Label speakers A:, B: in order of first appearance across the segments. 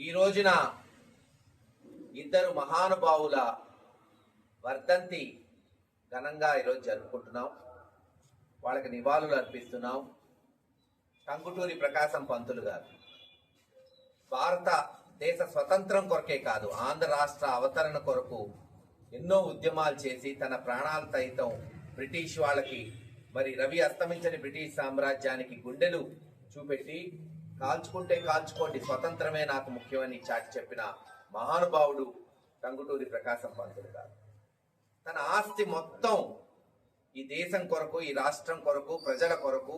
A: ఈ రోజున ఇద్దరు మహానుభావుల వర్ధంతి ఘనంగా ఈరోజు జరుపుకుంటున్నాం. వాళ్ళకి నివాళులు అర్పిస్తున్నాం. టంగుటూరి ప్రకాశం పంతులు గారు. భారత దేశ స్వతంత్రం కొరకే కాదు ఆంధ్ర రాష్ట్ర అవతరణ కొరకు ఎన్నో ఉద్యమాలు చేసి తన ప్రాణాలు సైతం బ్రిటిష్ వాళ్ళకి మరి రవి అస్తమించని బ్రిటిష్ సామ్రాజ్యానికి గుండెలు చూపెట్టి కాల్చుకుంటే కాల్చుకోండి. స్వతంత్రమే నాకు ముఖ్యమని చాటి చెప్పిన మహానుభావుడు టంగుటూరి ప్రకాశం పంతులు గారు. తన ఆస్తి మొత్తం ఈ దేశం కొరకు ఈ రాష్ట్రం కొరకు ప్రజల కొరకు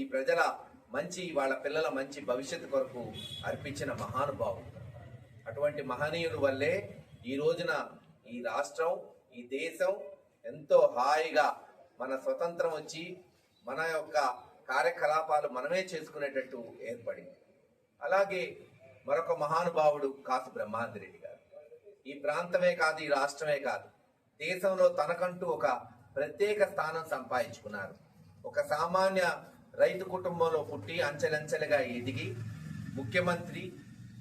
A: ఈ ప్రజల మంచి వాళ్ళ పిల్లల మంచి భవిష్యత్తు కొరకు అర్పించిన మహానుభావుడు. అటువంటి మహనీయుల వల్లే ఈ రోజున ఈ రాష్ట్రం ఈ దేశం ఎంతో హాయిగా మన స్వతంత్రం వచ్చి మన యొక్క కార్యకలాపాలు మనమే చేసుకునేటట్టు ఏర్పడింది. అలాగే మరొక మహానుభావుడు కాసు బ్రహ్మాందరెడ్డి గారు. ఈ ప్రాంతమే కాదు ఈ రాష్ట్రమే కాదు దేశంలో తనకంటూ ఒక ప్రత్యేక స్థానం సంపాదించుకున్నారు. ఒక సామాన్య రైతు కుటుంబంలో పుట్టి అంచెలంచెలుగా ఎదిగి ముఖ్యమంత్రి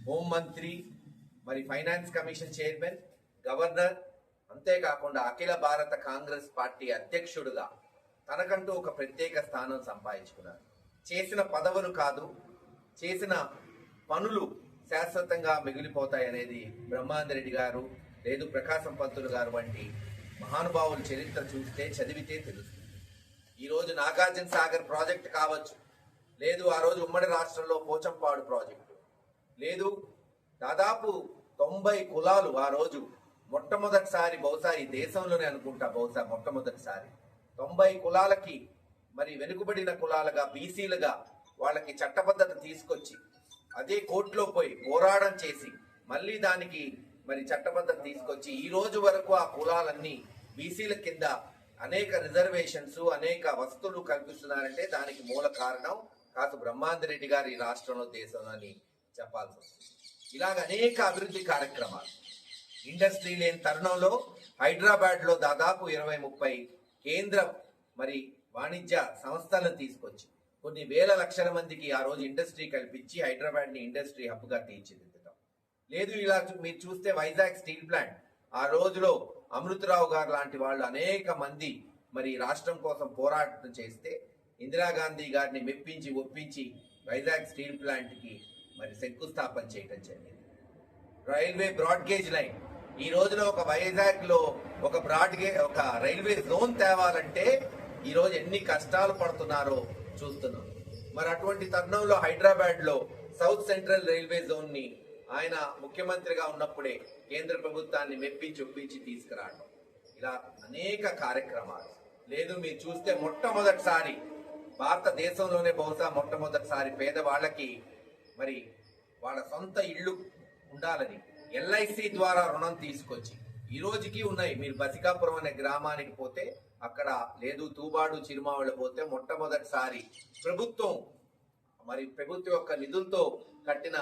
A: హోంమంత్రి మరి ఫైనాన్స్ కమిషన్ చైర్మన్ గవర్నర్ అంతేకాకుండా అఖిల భారత కాంగ్రెస్ పార్టీ అధ్యక్షుడుగా తనకంటూ ఒక ప్రత్యేక స్థానం సంపాదించుకున్నారు. చేసిన పదవులు కాదు చేసిన పనులు శాశ్వతంగా మిగిలిపోతాయి అనేది బ్రహ్మాందరెడ్డి గారు లేదు ప్రకాశం పంతులు గారు వంటి మహానుభావుల చరిత్ర చూస్తే చదివితే తెలుస్తుంది. ఈరోజు నాగార్జున సాగర్ ప్రాజెక్ట్ కావచ్చు లేదు ఆ రోజు ఉమ్మడి రాష్ట్రంలో పోచంపాడు ప్రాజెక్టు లేదు దాదాపు తొంభై కులాలు ఆ రోజు మొట్టమొదటిసారి బహుశా ఈ దేశంలోనే అనుకుంటా బహుశా మొట్టమొదటిసారి. తొంభై కులాలకి మరి వెనుకబడిన కులాలుగా బీసీలుగా వాళ్ళకి చట్టబద్ధత తీసుకొచ్చి అదే కోర్టులో పోయి పోరాటం చేసి మళ్ళీ దానికి మరి చట్టబద్ధత తీసుకొచ్చి ఈ రోజు వరకు ఆ కులాలన్నీ బీసీల కింద అనేక రిజర్వేషన్స్ అనేక వస్తువులు కల్పిస్తున్నారంటే దానికి మూల కారణం కాసు బ్రహ్మాందరెడ్డి గారు ఈ రాష్ట్రంలో దేశంలో అని చెప్పాల్సి వస్తుంది. ఇలాగ అనేక అభివృద్ధి కార్యక్రమాలు. ఇండస్ట్రీ లేని తరుణంలో హైదరాబాద్లో దాదాపు ఇరవై ముప్పై కేంద్రం మరి వాణిజ్య సంస్థలను తీసుకొచ్చి కొన్ని వేల లక్షల మందికి ఆ రోజు ఇండస్ట్రీ కల్పించి హైదరాబాద్ని ఇండస్ట్రీ హబ్గా తీర్చిదిద్దడం లేదు ఇలా మీరు చూస్తే వైజాగ్ స్టీల్ ప్లాంట్. ఆ రోజులో అమృతరావు గారు లాంటి వాళ్ళు అనేక మంది మరి రాష్ట్రం కోసం పోరాటం చేస్తే ఇందిరాగాంధీ గారిని మెప్పించి ఒప్పించి వైజాగ్ స్టీల్ ప్లాంట్కి మరి శంకుస్థాపన చేయడం జరిగింది. Railway broad gauge line. ఈ రోజున ఒక వైజాగ్లో ఒక బ్రాడ్గే ఒక రైల్వే జోన్ తేవాలంటే ఈ రోజు ఎన్ని కష్టాలు పడుతున్నారో చూస్తున్నాం. మరి అటువంటి తరుణంలో హైదరాబాద్లో సౌత్ సెంట్రల్ రైల్వే జోన్ని ఆయన ముఖ్యమంత్రిగా ఉన్నప్పుడే కేంద్ర ప్రభుత్వాన్ని మెప్పించి ఒప్పించి తీసుకురావడం. ఇలా అనేక కార్యక్రమాలు. లేదు మీరు చూస్తే మొట్టమొదటిసారి భారతదేశంలోనే బహుశా మొట్టమొదటిసారి పేదవాళ్ళకి మరి వాళ్ళ సొంత ఇళ్ళు ఉండాలని ఎల్ఐసి ద్వారా రుణం తీసుకొచ్చి ఈ రోజుకి ఉన్నాయి. మీరు బసికాపురం అనే గ్రామానికి పోతే అక్కడ లేదు తూబాడు చిరుమావళి పోతే మొట్టమొదటిసారి ప్రభుత్వం మరి ప్రభుత్వం యొక్క నిధులతో కట్టిన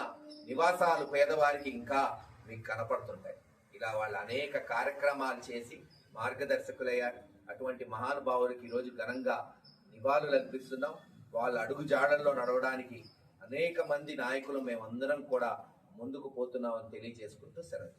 A: నివాసాలు పేదవారికి ఇంకా మీకు కనపడుతుంటాయి. ఇలా వాళ్ళు అనేక కార్యక్రమాలు చేసి మార్గదర్శకులయ్యారు. అటువంటి మహానుభావులకి ఈరోజు ఘనంగా నివాళులు అర్పిస్తున్నాం. వాళ్ళ అడుగు జాడల్లో నడవడానికి అనేక మంది నాయకులు మేమందరం కూడా ముందుకు పోతున్నామని తెలియజేసుకుంటూ సెలవు